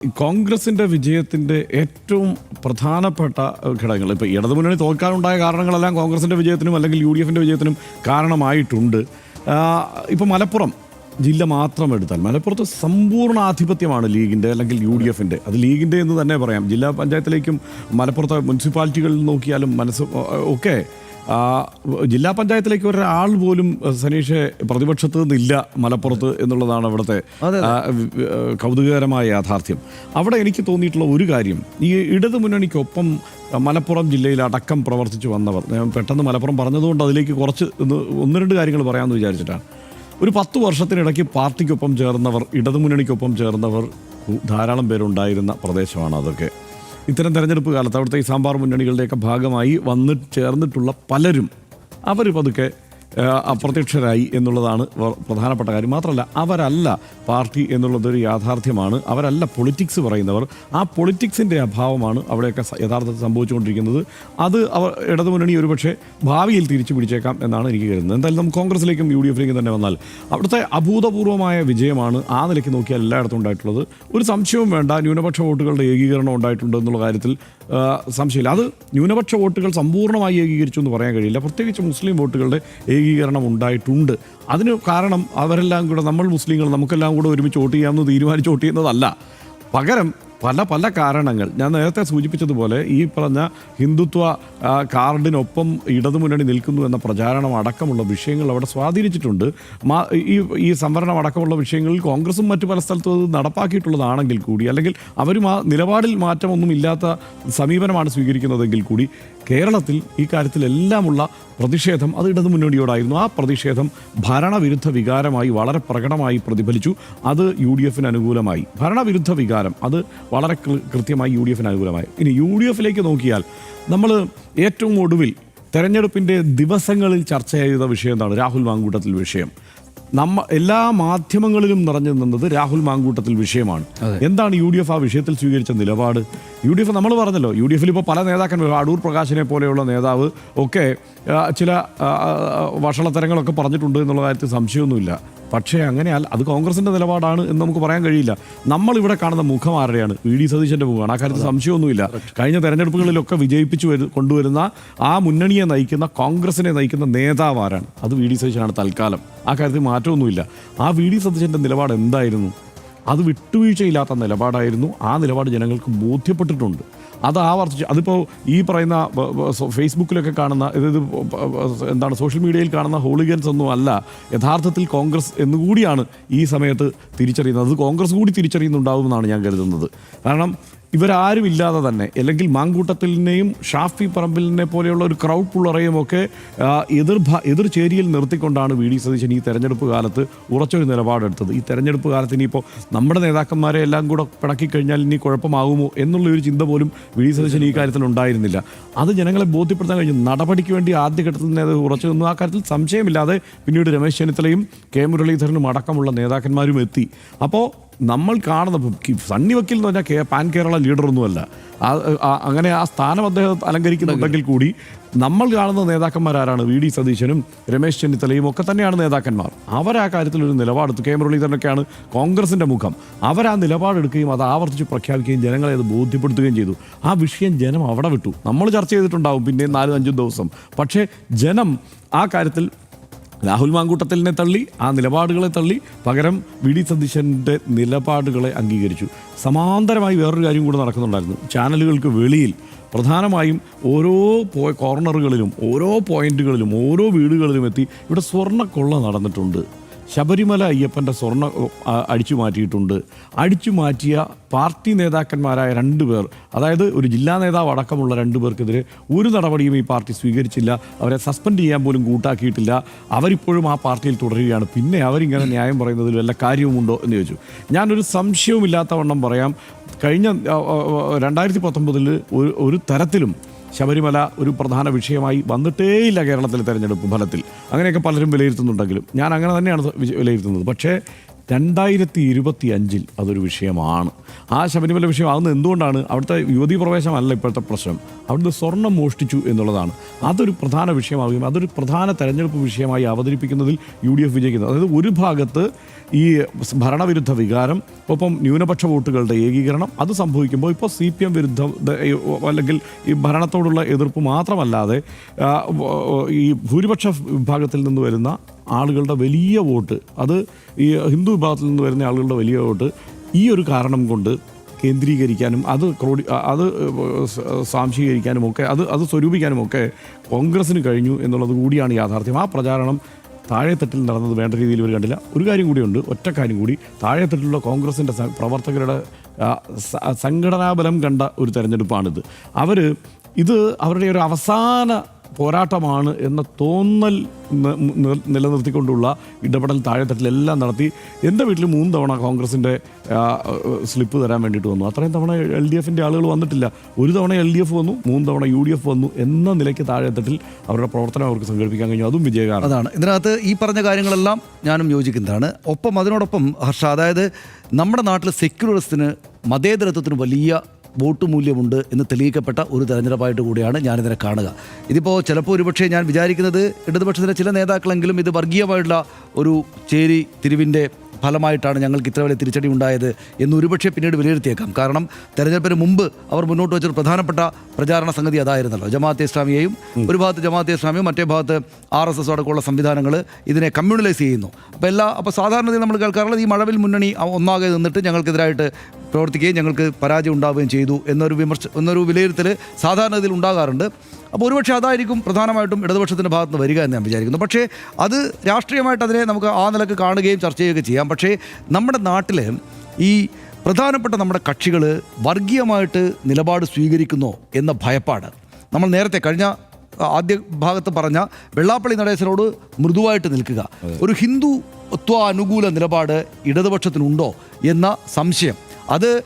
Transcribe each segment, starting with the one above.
കോൺഗ്രസിന്റെ വിജയത്തിന്റെ ഏറ്റവും പ്രധാനപ്പെട്ട ഘടകങ്ങൾ ഇപ്പോൾ ഇടതുമുന്നണി തോൽക്കാനുണ്ടായ കാരണങ്ങളെല്ലാം കോൺഗ്രസിന്റെ വിജയത്തിനും അല്ലെങ്കിൽ യു ഡി എഫിന്റെ വിജയത്തിനും കാരണമായിട്ടുണ്ട്. ഇപ്പോൾ മലപ്പുറം ജില്ല മാത്രം എടുത്താൽ മലപ്പുറത്ത് സമ്പൂർണ ആധിപത്യമാണ് ലീഗിന്റെ അല്ലെങ്കിൽ യു ഡി എഫിന്റെ അത് ലീഗിന്റെ എന്ന് തന്നെ പറയാം. ജില്ലാ പഞ്ചായത്തിലേക്കും മലപ്പുറത്തെ മുനിസിപ്പാലിറ്റികളിൽ നോക്കിയാലും മനസ്സ് ഒക്കെ ജില്ലാ പഞ്ചായത്തിലേക്ക് ഒരാൾ പോലും സനീഷെ പ്രതിപക്ഷത്ത് നിന്നില്ല മലപ്പുറത്ത് എന്നുള്ളതാണ് അവിടുത്തെ കൗതുകകരമായ യാഥാർത്ഥ്യം. അവിടെ എനിക്ക് തോന്നിയിട്ടുള്ള ഒരു കാര്യം ഈ ഇടതു മുന്നണിക്കൊപ്പം മലപ്പുറം ജില്ലയിൽ അടക്കം പ്രവർത്തിച്ചു വന്നവർ ഞാൻ പെട്ടെന്ന് മലപ്പുറം പറഞ്ഞതുകൊണ്ട് അതിലേക്ക് കുറച്ച് ഒന്ന് ഒന്ന് രണ്ട് കാര്യങ്ങൾ പറയാമെന്ന് വിചാരിച്ചിട്ടാണ്. ഒരു പത്ത് വർഷത്തിനിടയ്ക്ക് പാർട്ടിക്കൊപ്പം ചേർന്നവർ ഇടതുമുന്നണിക്കൊപ്പം ചേർന്നവർ ധാരാളം പേരുണ്ടായിരുന്ന പ്രദേശമാണ് അതൊക്കെ. ഇത്തരം തെരഞ്ഞെടുപ്പ് കാലത്ത് അവിടുത്തെ ഈ സാമ്പാർ മുന്നണികളുടെയൊക്കെ ഭാഗമായി വന്ന് ചേർന്നിട്ടുള്ള പലരും അവർ പതുക്കെ അപ്രത്യക്ഷരായി എന്നുള്ളതാണ് പ്രധാനപ്പെട്ട കാര്യം. മാത്രമല്ല അവരല്ല പാർട്ടി എന്നുള്ളതൊരു യാഥാർത്ഥ്യമാണ്. അവരല്ല പൊളിറ്റിക്സ് പറയുന്നവർ. ആ പൊളിറ്റിക്സിന്റെ അഭാവമാണ് അവിടെയൊക്കെ യഥാർത്ഥത്തിൽ സംഭവിച്ചുകൊണ്ടിരിക്കുന്നത്. അത് അവർ ഇടതുമുന്നണി ഒരുപക്ഷെ ഭാവിയിൽ തിരിച്ചു പിടിച്ചേക്കാം എന്നാണ് എനിക്ക് കരുതുന്നത്. എന്തായാലും നമുക്ക് കോൺഗ്രസിലേക്കും യു ഡി എഫിലേക്കും തന്നെ വന്നാൽ അവിടുത്തെ അഭൂതപൂർവമായ വിജയമാണ് ആ നിലയ്ക്ക് നോക്കിയാൽ എല്ലായിടത്തും ഉണ്ടായിട്ടുള്ളത്. ഒരു സംശയവും വേണ്ട ന്യൂനപക്ഷ വോട്ടുകളുടെ ഏകീകരണം ഉണ്ടായിട്ടുണ്ട് എന്നുള്ള കാര്യത്തിൽ സംശയമില്ല. അത് ന്യൂനപക്ഷ വോട്ടുകൾ സമ്പൂർണമായി ഏകീകരിച്ചു എന്ന് പറയാൻ കഴിയില്ല. പ്രത്യേകിച്ച് മുസ്ലിം വോട്ടുകളുടെ ഏകീകരണം ഉണ്ടായിട്ടുണ്ട്. അതിന് കാരണം അവരെല്ലാം കൂടെ നമ്മൾ മുസ്ലിങ്ങൾ നമുക്കെല്ലാം കൂടെ ഒരുമിച്ച് വോട്ട് ചെയ്യാമെന്ന് തീരുമാനിച്ച് വോട്ട് ചെയ്യുന്നതല്ല. പകരം പല പല കാരണങ്ങൾ. ഞാൻ നേരത്തെ സൂചിപ്പിച്ചതുപോലെ ഈ പറഞ്ഞ ഹിന്ദുത്വ കാർഡിനൊപ്പം ഇടതുമുന്നണി നിൽക്കുന്നു എന്ന പ്രചാരണം അടക്കമുള്ള വിഷയങ്ങൾ അവിടെ സ്വാധീനിച്ചിട്ടുണ്ട്. ഈ ഈ സംവരണം അടക്കമുള്ള വിഷയങ്ങളിൽ കോൺഗ്രസും മറ്റു പല സ്ഥലത്തും അത് നടപ്പാക്കിയിട്ടുള്ളതാണെങ്കിൽ കൂടി അല്ലെങ്കിൽ അവരും ആ നിലപാടിൽ മാറ്റമൊന്നും ഇല്ലാത്ത സമീപനമാണ് സ്വീകരിക്കുന്നതെങ്കിൽ കൂടി കേരളത്തിൽ ഈ കാര്യത്തിലെല്ലാമുള്ള പ്രതിഷേധം അത് ഇടതു മുന്നണിയോടായിരുന്നു. ആ പ്രതിഷേധം ഭരണവിരുദ്ധ വികാരമായി വളരെ പ്രകടമായി പ്രതിഫലിച്ചു. അത് യു ഡി എഫിന് അനുകൂലമായി. ഭരണവിരുദ്ധ വികാരം അത് വളരെ കൃത്യമായി യു ഡി എഫിന് അനുകൂലമായി. ഇനി യു ഡി എഫിലേക്ക് നോക്കിയാൽ നമ്മൾ ഏറ്റവും ഒടുവിൽ തെരഞ്ഞെടുപ്പിന്റെ ദിവസങ്ങളിൽ ചർച്ച ചെയ്ത വിഷയം എന്താണ്? രാഹുൽ മാങ്കൂട്ടത്തിൽ വിഷയം. നമ്മ എല്ലാ മാധ്യമങ്ങളിലും നിറഞ്ഞു നിന്നത് രാഹുൽ മാങ്കൂട്ടത്തിൽ വിഷയമാണ്. എന്താണ് യു ഡി എഫ് ആ വിഷയത്തിൽ സ്വീകരിച്ച നിലപാട്? യു ഡി എഫ് നമ്മൾ പറഞ്ഞല്ലോ യു ഡി എഫിൽ ഇപ്പോൾ പല നേതാക്കന്മാർ അടൂർ പ്രകാശിനെ പോലെയുള്ള നേതാവ് ഒക്കെ ചില വഷളത്തരങ്ങളൊക്കെ പറഞ്ഞിട്ടുണ്ട് എന്നുള്ള കാര്യത്തിൽ സംശയമൊന്നുമില്ല. പക്ഷേ അങ്ങനെയല്ല അത് കോൺഗ്രസിന്റെ നിലപാടാണ് എന്ന് നമുക്ക് പറയാൻ കഴിയില്ല. നമ്മൾ ഇവിടെ കാണുന്ന മുഖം ആരുടെയാണ്? വി ഡി സതീശന്റെ മുഖമാണ്. ആ കാര്യത്തിൽ സംശയമൊന്നുമില്ല. കഴിഞ്ഞ തെരഞ്ഞെടുപ്പുകളിലൊക്കെ വിജയിപ്പിച്ചു വരു കൊണ്ടുവരുന്ന ആ മുന്നണിയെ നയിക്കുന്ന കോൺഗ്രസിനെ നയിക്കുന്ന നേതാവ് ആരാണ്? അത് വി ഡി സതീശനാണ് തൽക്കാലം. ആ കാര്യത്തിൽ മാറ്റമൊന്നുമില്ല. ആ വി ഡി സതീശന്റെ നിലപാട് എന്തായിരുന്നു? അത് വിട്ടുവീഴ്ചയില്ലാത്ത നിലപാടായിരുന്നു. ആ നിലപാട് ജനങ്ങൾക്ക് ബോധ്യപ്പെട്ടിട്ടുണ്ട്. അത് ആവർത്തിച്ച് അതിപ്പോൾ ഈ പറയുന്ന ഫേസ്ബുക്കിലൊക്കെ കാണുന്ന ഇത് എന്താണ് സോഷ്യൽ മീഡിയയിൽ കാണുന്ന ഹോളിഗൻസ് ഒന്നും അല്ല. യഥാർത്ഥത്തിൽ കോൺഗ്രസ് എന്നുകൂടിയാണ് ഈ സമയത്ത് തിരിച്ചറിയുന്നത്. അത് കോൺഗ്രസ് കൂടി തിരിച്ചറിയുന്നുണ്ടാവുമെന്നാണ് ഞാൻ കരുതുന്നത്. കാരണം ഇവരാരും ഇല്ലാതെ തന്നെ അല്ലെങ്കിൽ മാങ്കൂട്ടത്തിലിനെയും ഷാഫി പറമ്പിലിനെ പോലെയുള്ള ഒരു ക്രൗഡ് പുള്ളറയും ഒക്കെ എതിർ എതിർ ചേരിയിൽ നിർത്തിക്കൊണ്ടാണ് വി ഡി സതീശൻ ഈ തെരഞ്ഞെടുപ്പ് കാലത്ത് ഉറച്ചൊരു നിലപാടെടുത്തത്. ഈ തെരഞ്ഞെടുപ്പ് കാലത്ത് ഇനിയിപ്പോൾ നമ്മുടെ നേതാക്കന്മാരെ എല്ലാം കൂടെ പിണക്കി കഴിഞ്ഞാൽ ഇനി കുഴപ്പമാകുമോ എന്നുള്ള ഒരു ചിന്ത പോലും വി ഡി സതീശൻ ഈ കാര്യത്തിൽ ഉണ്ടായിരുന്നില്ല. അത് ജനങ്ങളെ ബോധ്യപ്പെടുത്താൻ കഴിഞ്ഞു. നടപടിക്ക് വേണ്ടി ആദ്യഘട്ടത്തിൽ അത് ഉറച്ചു നിന്നു. ആ കാര്യത്തിൽ സംശയമില്ലാതെ പിന്നീട് രമേശ് ചെന്നിത്തലയും കെ മുരളീധരനും അടക്കമുള്ള നേതാക്കന്മാരും എത്തി. അപ്പോൾ നമ്മൾ കാണുന്ന സണ്ണി വക്കീൽ എന്ന് പറഞ്ഞാൽ പാൻ കേരള ലീഡറൊന്നുമല്ല. അങ്ങനെ ആ സ്ഥാനം അദ്ദേഹം അലങ്കരിക്കുന്നുണ്ടെങ്കിൽ കൂടി നമ്മൾ കാണുന്ന നേതാക്കന്മാരാരാണ് വി ഡി സതീശനും രമേശ് ചെന്നിത്തലയും ഒക്കെ തന്നെയാണ് നേതാക്കന്മാർ. അവർ ആ കാര്യത്തിൽ ഒരു നിലപാടെടുത്തു കെ. മുരളീധരനൊക്കെയാണ് കോൺഗ്രസിന്റെ മുഖം. അവർ ആ നിലപാടെടുക്കുകയും അത് ആവർത്തിച്ച് പ്രഖ്യാപിക്കുകയും ജനങ്ങളെ അത് ബോധ്യപ്പെടുത്തുകയും ചെയ്തു. ആ വിഷയം ജനം അവിടെ വിട്ടു. നമ്മൾ ചർച്ച ചെയ്തിട്ടുണ്ടാവും പിന്നെ നാലും അഞ്ചും ദിവസം. പക്ഷേ ജനം ആ കാര്യത്തിൽ രാഹുൽ മാങ്കൂട്ടത്തലിനെ തള്ളി ആ നിലപാടുകളെ തള്ളി പകരം വി ഡി സതീശന്റെ നിലപാടുകളെ അംഗീകരിച്ചു. സമാന്തരമായി വേറൊരു കാര്യം കൂടെ നടക്കുന്നുണ്ടായിരുന്നു. ചാനലുകൾക്ക് വെളിയിൽ പ്രധാനമായും ഓരോ പോ കോർണറുകളിലും ഓരോ പോയിന്റുകളിലും ഓരോ വീടുകളിലും എത്തി ഇവിടെ സ്വർണക്കൊള്ള നടന്നിട്ടുണ്ട്. ശബരിമല അയ്യപ്പന്റെ സ്വർണ അടിച്ചു മാറ്റിയിട്ടുണ്ട്. അടിച്ചു മാറ്റിയ പാർട്ടി നേതാക്കന്മാരായ രണ്ട് പേർ അതായത് ഒരു ജില്ലാ നേതാവ് അടക്കമുള്ള രണ്ട് പേർക്കെതിരെ ഒരു നടപടിയും ഈ പാർട്ടി സ്വീകരിച്ചില്ല. അവരെ സസ്പെൻഡ് ചെയ്യാൻ പോലും കൂട്ടാക്കിയിട്ടില്ല. അവരിപ്പോഴും ആ പാർട്ടിയിൽ തുടരുകയാണ്. പിന്നെ അവരിങ്ങനെ ന്യായം പറയുന്നതിൽ വല്ല കാര്യവുമുണ്ടോ എന്ന് ചോദിച്ചു. ഞാനൊരു സംശയവുമില്ലാത്ത വണ്ണം പറയാം. കഴിഞ്ഞ രണ്ടായിരത്തി പത്തൊമ്പതിൽ ഒരു ഒരു തരത്തിലും ശബരിമല ഒരു പ്രധാന വിഷയമായി വന്നിട്ടേയില്ല കേരളത്തിലെ തെരഞ്ഞെടുപ്പ് ഫലത്തിൽ. അങ്ങനെയൊക്കെ പലരും വിലയിരുത്തുന്നുണ്ടെങ്കിലും ഞാൻ അങ്ങനെ തന്നെയാണ് വിലയിരുത്തുന്നത്. പക്ഷേ രണ്ടായിരത്തി ഇരുപത്തി അഞ്ചിൽ അതൊരു വിഷയമാണ്. ആ ശബരിമല വിഷയമാകുന്നത് എന്തുകൊണ്ടാണ്? അവിടുത്തെ യുവതി പ്രവേശമല്ല ഇപ്പോഴത്തെ പ്രശ്നം. അവിടുന്ന് സ്വർണം മോഷ്ടിച്ചു എന്നുള്ളതാണ്. അതൊരു പ്രധാന വിഷയമാവുകയും അതൊരു പ്രധാന തെരഞ്ഞെടുപ്പ് വിഷയമായി അവതരിപ്പിക്കുന്നതിൽ യു ഡി എഫ് വിജയിക്കുന്നത് അതായത് ഒരു ഭാഗത്ത് ഈ ഭരണവിരുദ്ധ വികാരം ഒപ്പം ന്യൂനപക്ഷ വോട്ടുകളുടെ ഏകീകരണം അത് സംഭവിക്കുമ്പോൾ ഇപ്പോൾ സി പി എം വിരുദ്ധ അല്ലെങ്കിൽ ഈ ഭരണത്തോടുള്ള എതിർപ്പ് മാത്രമല്ലാതെ ഈ ഭൂരിപക്ഷ വിഭാഗത്തിൽ നിന്ന് വരുന്ന ആളുകളുടെ വലിയ വോട്ട്. അത് ഈ ഹിന്ദു വിഭാഗത്തിൽ നിന്ന് വരുന്ന ആളുകളുടെ വലിയ വോട്ട്. ഈ ഒരു കാരണം കൊണ്ട് കേന്ദ്രീകരിക്കാനും അത് ക്രോഡി അത് സാംശീകരിക്കാനും ഒക്കെ അത് അത് സ്വരൂപിക്കാനും ഒക്കെ കോൺഗ്രസ്സിന് കഴിഞ്ഞു എന്നുള്ളത് കൂടിയാണ് യാഥാർത്ഥ്യം. ആ പ്രചാരണം താഴെത്തട്ടിൽ നടന്നത് വേണ്ട രീതിയിൽ ഇവർ കണ്ടില്ല. ഒരു കാര്യം കൂടിയുണ്ട് ഒറ്റ കാര്യം കൂടി. താഴെത്തട്ടിലുള്ള കോൺഗ്രസിന്റെ പ്രവർത്തകരുടെ സംഘടനാബലം കണ്ട ഒരു തെരഞ്ഞെടുപ്പാണിത്. അവർ ഇത് അവരുടെ ഒരു അവസാന പോരാട്ടമാണ് എന്ന തോന്നൽ നിലനിർത്തിക്കൊണ്ടുള്ള ഇടപെടൽ താഴെത്തട്ടിലെല്ലാം നടത്തി എന്റെ വീട്ടിൽ മൂന്ന് തവണ കോൺഗ്രസിന്റെ സ്ലിപ്പ് തരാൻ വേണ്ടിയിട്ട് വന്നു. അത്രയും തവണ എൽ ഡി എഫിന്റെ ആളുകൾ വന്നിട്ടില്ല. ഒരു തവണ എൽ ഡി എഫ് വന്നു മൂന്ന് തവണ യു ഡി എഫ് വന്നു എന്ന നിലയ്ക്ക് താഴെത്തട്ടിൽ അവരുടെ പ്രവർത്തനം അവർക്ക് സംഘടിപ്പിക്കാൻ കഴിഞ്ഞു. അതും വിജയകാരണം. അതാണ്. ഇതിനകത്ത് ഈ പറഞ്ഞ കാര്യങ്ങളെല്ലാം ഞാനും യോജിക്കുന്നതാണ്. ഒപ്പം അതിനോടൊപ്പം ഹർഷ അതായത് നമ്മുടെ നാട്ടിൽ സെക്യുലറിസത്തിന് മതേതരത്വത്തിന് വലിയ വോട്ട് മൂല്യമുണ്ട് എന്ന് തെളിയിക്കപ്പെട്ട ഒരു തെരഞ്ഞെടുപ്പായിട്ട് കൂടിയാണ് ഞാനിതിനെ കാണുക. ഇതിപ്പോൾ ചിലപ്പോൾ ഒരുപക്ഷെ ഞാൻ വിചാരിക്കുന്നത് ഇടതുപക്ഷത്തിലെ ചില നേതാക്കളെങ്കിലും ഇത് വർഗീയമായിട്ടുള്ള ഒരു ചേരി തിരിവിന്റെ ഫലമായിട്ടാണ് ഞങ്ങൾക്ക് ഇത്ര വലിയ തിരിച്ചടി ഉണ്ടായത് എന്ന് ഒരുപക്ഷെ പിന്നീട് വിലയിരുത്തിയേക്കാം. കാരണം തെരഞ്ഞെടുപ്പിന് മുമ്പ് അവർ മുന്നോട്ട് വെച്ചൊരു പ്രധാനപ്പെട്ട പ്രചാരണ സംഗതി അതായിരുന്നല്ലോ. ജമാഅത്തെ ഇസ്ലാമിയെയും ഒരു ഭാഗത്ത് ജമാഅത്തെ ഇസ്ലാമിയും മറ്റേ ഭാഗത്ത് ആർ എസ് എസ് അടക്കമുള്ള സംവിധാനങ്ങൾ ഇതിനെ കമ്മ്യൂണലൈസ് ചെയ്യുന്നു. അപ്പോൾ എല്ലാ അപ്പോൾ സാധാരണ നമ്മൾ കേൾക്കാറുള്ളത് ഈ മഴവിൽ മുന്നണി ഒന്നാകെ നിന്നിട്ട് ഞങ്ങൾക്കെതിരായിട്ട് പ്രവർത്തിക്കുകയും ഞങ്ങൾക്ക് പരാജയം ഉണ്ടാവുകയും ചെയ്തു എന്നൊരു വിമർശ എന്നൊരു വിലയിരുത്തൽ സാധാരണ ഇതിൽ ഉണ്ടാകാറുണ്ട്. അപ്പോൾ ഒരുപക്ഷെ അതായിരിക്കും പ്രധാനമായിട്ടും ഇടതുപക്ഷത്തിന്റെ ഭാഗത്ത് നിന്ന് വരിക എന്ന് ഞാൻ വിചാരിക്കുന്നു. പക്ഷേ അത് രാഷ്ട്രീയമായിട്ട് അതിനെ നമുക്ക് ആ നിലയ്ക്ക് കാണുകയും ചർച്ച ചെയ്യുകയൊക്കെ ചെയ്യാം. പക്ഷേ നമ്മുടെ നാട്ടിൽ ഈ പ്രധാനപ്പെട്ട നമ്മുടെ കക്ഷികൾ വർഗീയമായിട്ട് നിലപാട് സ്വീകരിക്കുന്നോ എന്ന ഭയപ്പാട്. നമ്മൾ നേരത്തെ കഴിഞ്ഞ ആദ്യ ഭാഗത്ത് പറഞ്ഞ വെള്ളാപ്പള്ളി നടേശനോട് മൃദുവായിട്ട് നിൽക്കുക. ഒരു ഹിന്ദുത്വ അനുകൂല നിലപാട് ഇടതുപക്ഷത്തിനുണ്ടോ എന്ന സംശയം. അത്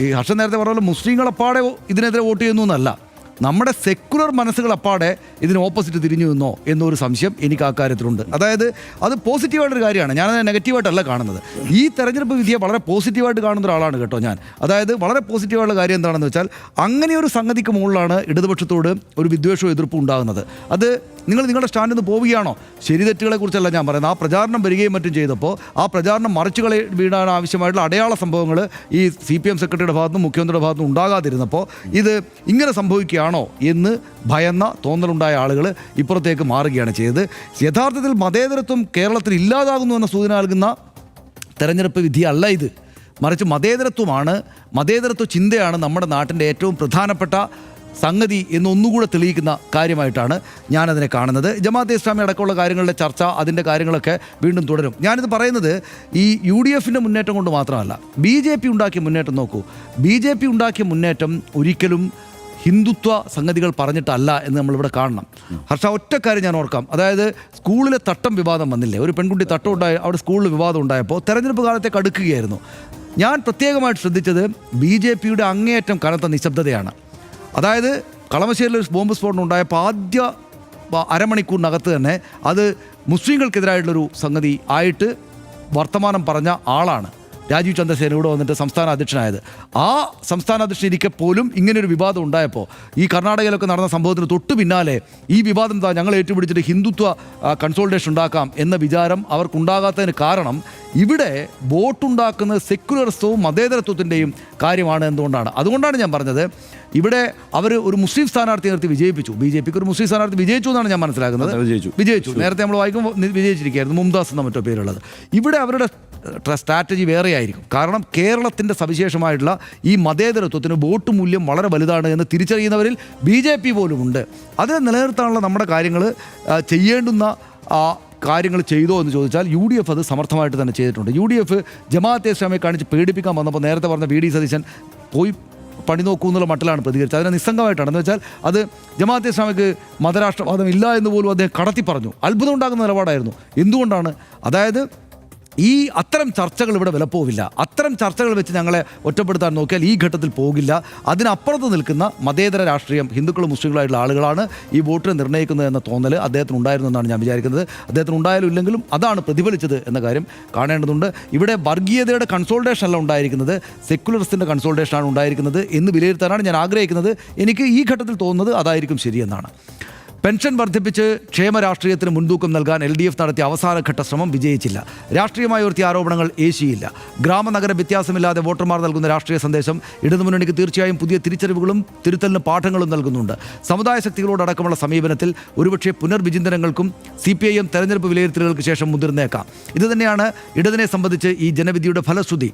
ഈ ഹർഷൻ നേരത്തെ പറഞ്ഞ പോലെ മുസ്ലിങ്ങളപ്പാടെ ഇതിനെതിരെ വോട്ട് ചെയ്യുന്നു എന്നല്ല. നമ്മുടെ സെക്കുലർ മനസ്സുകൾ അപ്പാടെ ഇതിന് ഓപ്പോസിറ്റ് തിരിഞ്ഞു നിന്നോ എന്നൊരു സംശയം എനിക്ക് ആ കാര്യത്തിലുണ്ട്. അതായത് അത് പോസിറ്റീവായിട്ടൊരു കാര്യമാണ്. ഞാനത് നെഗറ്റീവായിട്ടല്ല കാണുന്നത്. ഈ തെരഞ്ഞെടുപ്പ് വിധിയെ വളരെ പോസിറ്റീവായിട്ട് കാണുന്ന ഒരാളാണ് കേട്ടോ ഞാൻ. അതായത് വളരെ പോസിറ്റീവായുള്ള കാര്യം എന്താണെന്ന് വെച്ചാൽ അങ്ങനെ ഒരു സംഗതിക്ക് മുകളിലാണ് ഇടതുപക്ഷത്തോട് ഒരു വിദ്വേഷവും എതിർപ്പും ഉണ്ടാകുന്നത്. അത് നിങ്ങൾ നിങ്ങളുടെ സ്റ്റാൻഡിൽ നിന്ന് പോവുകയാണോ? ശരി തെറ്റുകളെ കുറിച്ചല്ല ഞാൻ പറയുന്നത്. ആ പ്രചാരണം വരികയും മറ്റും ചെയ്തപ്പോൾ ആ പ്രചാരണം മറിച്ചുകളെ വീടാൻ ആവശ്യമായിട്ടുള്ള അടയാള സംഭവങ്ങൾ ഈ സി പി എം സെക്രട്ടറിയുടെ ഭാഗത്തും മുഖ്യമന്ത്രിയുടെ ഭാഗത്തും ഉണ്ടാകാതിരുന്നപ്പോൾ ഇത് ഇങ്ങനെ സംഭവിക്കുകയാണോ എന്ന് ഭയന്ന തോന്നലുണ്ടായ ആളുകൾ ഇപ്പുറത്തേക്ക് മാറുകയാണ് ചെയ്തത്. യഥാർത്ഥത്തിൽ മതേതരത്വം കേരളത്തിൽ ഇല്ലാതാകുന്നു എന്ന സൂചന നൽകുന്ന തെരഞ്ഞെടുപ്പ് വിധിയല്ല ഇത്. മറിച്ച് മതേതരത്വമാണ് മതേതരത്വ ചിന്തയാണ് നമ്മുടെ നാട്ടിന്റെ ഏറ്റവും പ്രധാനപ്പെട്ട സംഗതി എന്നൊന്നുകൂടെ തെളിയിക്കുന്ന കാര്യമായിട്ടാണ് ഞാനതിനെ കാണുന്നത്. ജമാഅത്തെ ഇസ്ലാമി അടക്കമുള്ള കാര്യങ്ങളുടെ ചർച്ച അതിന്റെ കാര്യങ്ങളൊക്കെ വീണ്ടും തുടരും. ഞാനിത് പറയുന്നത് ഈ യു ഡി എഫിന്റെ മുന്നേറ്റം കൊണ്ട് മാത്രമല്ല ബി ജെ പി ഉണ്ടാക്കിയ മുന്നേറ്റം നോക്കൂ. ബി ജെ പി ഉണ്ടാക്കിയ മുന്നേറ്റം ഒരിക്കലും ഹിന്ദുത്വ സംഗതികൾ പറഞ്ഞിട്ടല്ല എന്ന് നമ്മളിവിടെ കാണണം. ഹർഷ ഒറ്റ കാര്യം ഞാൻ ഓർക്കാം. അതായത് സ്കൂളിലെ തട്ടം വിവാദം വന്നില്ലേ? ഒരു പെൺകുട്ടി തട്ടം ഉണ്ടായ അവിടെ സ്കൂളിൽ വിവാദം ഉണ്ടായപ്പോൾ തെരഞ്ഞെടുപ്പ് കാലത്തെ കടുക്കുകയായിരുന്നു. ഞാൻ പ്രത്യേകമായിട്ട് ശ്രദ്ധിച്ചത് ബി ജെ പിയുടെ അങ്ങേയറ്റം കനത്ത നിശബ്ദതയാണ്. അതായത് കളമശ്ശേരിയിൽ ഒരു ബോംബ് സ്ഫോടനം ഉണ്ടായപ്പോൾ ആദ്യ അരമണിക്കൂറിനകത്ത് തന്നെ അത് മുസ്ലിങ്ങൾക്കെതിരായിട്ടുള്ളൊരു സംഗതി ആയിട്ട് വർത്തമാനം പറഞ്ഞ ആളാണ്. രാജീവ് ചന്ദ്രസേന ഇവിടെ വന്നിട്ട് സംസ്ഥാന അധ്യക്ഷനായത്. ആ സംസ്ഥാന അധ്യക്ഷൻ ഇരിക്കെ പോലും ഇങ്ങനൊരു വിവാദം ഉണ്ടായപ്പോൾ ഈ കർണാടകയിലൊക്കെ നടന്ന സംഭവത്തിന് തൊട്ടു പിന്നാലെ ഈ വിവാദം എന്താ ഞങ്ങൾ ഏറ്റുപിടിച്ചിട്ട് ഹിന്ദുത്വ കൺസോൾട്ടേഷൻ ഉണ്ടാക്കാം എന്ന വിചാരം അവർക്കുണ്ടാകാത്തതിന് കാരണം ഇവിടെ വോട്ടുണ്ടാക്കുന്നത് സെക്യുലറിസവും മതേതരത്വത്തിന്റെയും കാര്യമാണ് എന്തുകൊണ്ടാണ്? അതുകൊണ്ടാണ് ഞാൻ പറഞ്ഞത് ഇവിടെ അവർ ഒരു മുസ്ലിം സ്ഥാനാർത്ഥി നിർത്തി വിജയിപ്പിച്ചു. ബി ജെ പിക്ക് ഒരു മുസ്ലിം സ്ഥാനാർത്ഥി വിജയിച്ചു എന്നാണ് ഞാൻ മനസ്സിലാക്കുന്നത്. വിജയിച്ചു. വിജയിച്ചു. നേരത്തെ നമ്മൾ വായിക്കുമ്പോൾ നി- വിജയിച്ചിരിക്കുകയായിരുന്നു മുംതാസ് എന്ന മറ്റോ പേരുള്ളത്. ഇവിടെ അവരുടെ ട്ര- വേറെ ആയിരിക്കും കാരണം കേരളത്തിന്റെ സവിശേഷമായിട്ടുള്ള ഈ മതേതരത്വത്തിന് വോട്ട് മൂല്യം വളരെ വലുതാണ് എന്ന് തിരിച്ചറിയുന്നവരിൽ ബി ജെ പി പോലുമുണ്ട്. അതിനെ നിലനിർത്താനുള്ള നമ്മുടെ കാര്യങ്ങൾ ചെയ്യേണ്ടുന്ന കാര്യങ്ങൾ ചെയ്തോ എന്ന് ചോദിച്ചാൽ യു ഡി എഫ് അത് സമർത്ഥമായിട്ട് തന്നെ ചെയ്തിട്ടുണ്ട്. യു ഡി എഫ് ജമാഅത്തെ ഇസ്ലാമിയെ കാണിച്ച് പേടിപ്പിക്കാൻ വന്നപ്പോൾ നേരത്തെ പറഞ്ഞ വി ഡി സതീശൻ പോയി പണി നോക്കൂ എന്നുള്ള മട്ടിലാണ് പ്രതികരിച്ചത്. അതിനെ നിസ്സംഗമായിട്ടാണ്. എന്ന് വെച്ചാൽ അത് ജമാഅത്തെ ഇസ്ലാമിക്ക് മതരാഷ്ട്രവാദം ഇല്ല എന്ന് പോലും അദ്ദേഹം കടത്തി പറഞ്ഞു അത്ഭുതം ഉണ്ടാകുന്ന നിലപാടായിരുന്നു. എന്തുകൊണ്ടാണ്? അതായത് ഈ അത്തരം ചർച്ചകൾ ഇവിടെ വിലപ്പോവില്ല അത്തരം ചർച്ചകൾ വെച്ച് ഞങ്ങളെ ഒറ്റപ്പെടുത്താൻ നോക്കിയാൽ ഈ ഘട്ടത്തിൽ പോകില്ല. അതിനപ്പുറത്ത് നിൽക്കുന്ന മതേതര രാഷ്ട്രീയം ഹിന്ദുക്കളും മുസ്ലിങ്ങളായിട്ടുള്ള ആളുകളാണ് ഈ വോട്ട് നിർണയിക്കുന്നത് എന്ന തോന്നൽ അദ്ദേഹത്തിന് ഉണ്ടായിരുന്നു എന്നാണ് ഞാൻ വിചാരിക്കുന്നത്. അദ്ദേഹത്തിന് ഉണ്ടായാലും ഇല്ലെങ്കിലും അതാണ് പ്രതിഫലിച്ചത് എന്ന കാര്യം കാണേണ്ടതുണ്ട്. ഇവിടെ വർഗീയതയുടെ കൺസോൾട്ടേഷൻ അല്ല ഉണ്ടായിരിക്കുന്നത്. സെക്യുലറിസ്റ്റിന്റെ കൺസോൾട്ടേഷനാണ് ഉണ്ടായിരിക്കുന്നത് എന്ന് വിലയിരുത്താനാണ് ഞാൻ ആഗ്രഹിക്കുന്നത്. എനിക്ക് ഈ ഘട്ടത്തിൽ തോന്നുന്നത് അതായിരിക്കും ശരിയെന്നാണ്. പെൻഷൻ വർദ്ധിപ്പിച്ച് ക്ഷേമ രാഷ്ട്രീയത്തിന് മുൻതൂക്കം നൽകാൻ എൽ ഡി എഫ് നടത്തിയ അവസാനഘട്ട ശ്രമം വിജയിച്ചില്ല. രാഷ്ട്രീയമായി ഉയർത്തിയ ആരോപണങ്ങൾ ഏശിയില്ല. ഗ്രാമനഗര വ്യത്യാസമില്ലാതെ വോട്ടർമാർ നൽകുന്ന രാഷ്ട്രീയ സന്ദേശം ഇടതുമുന്നണിക്ക് തീർച്ചയായും പുതിയ തിരിച്ചറിവുകളും തിരുത്തലിന് പാഠങ്ങളും നൽകുന്നുണ്ട്. സമുദായ ശക്തികളോടക്കമുള്ള സമീപനത്തിൽ ഒരുപക്ഷെ പുനർവിചിന്തനങ്ങൾക്കും സി പി ഐ എം തെരഞ്ഞെടുപ്പ് വിലയിരുത്തലുകൾക്ക് ശേഷം മുതിർന്നേക്കാം. ഇതുതന്നെയാണ് ഇടതിനെ സംബന്ധിച്ച് ഈ ജനവിധിയുടെ ഫലശ്രുതി.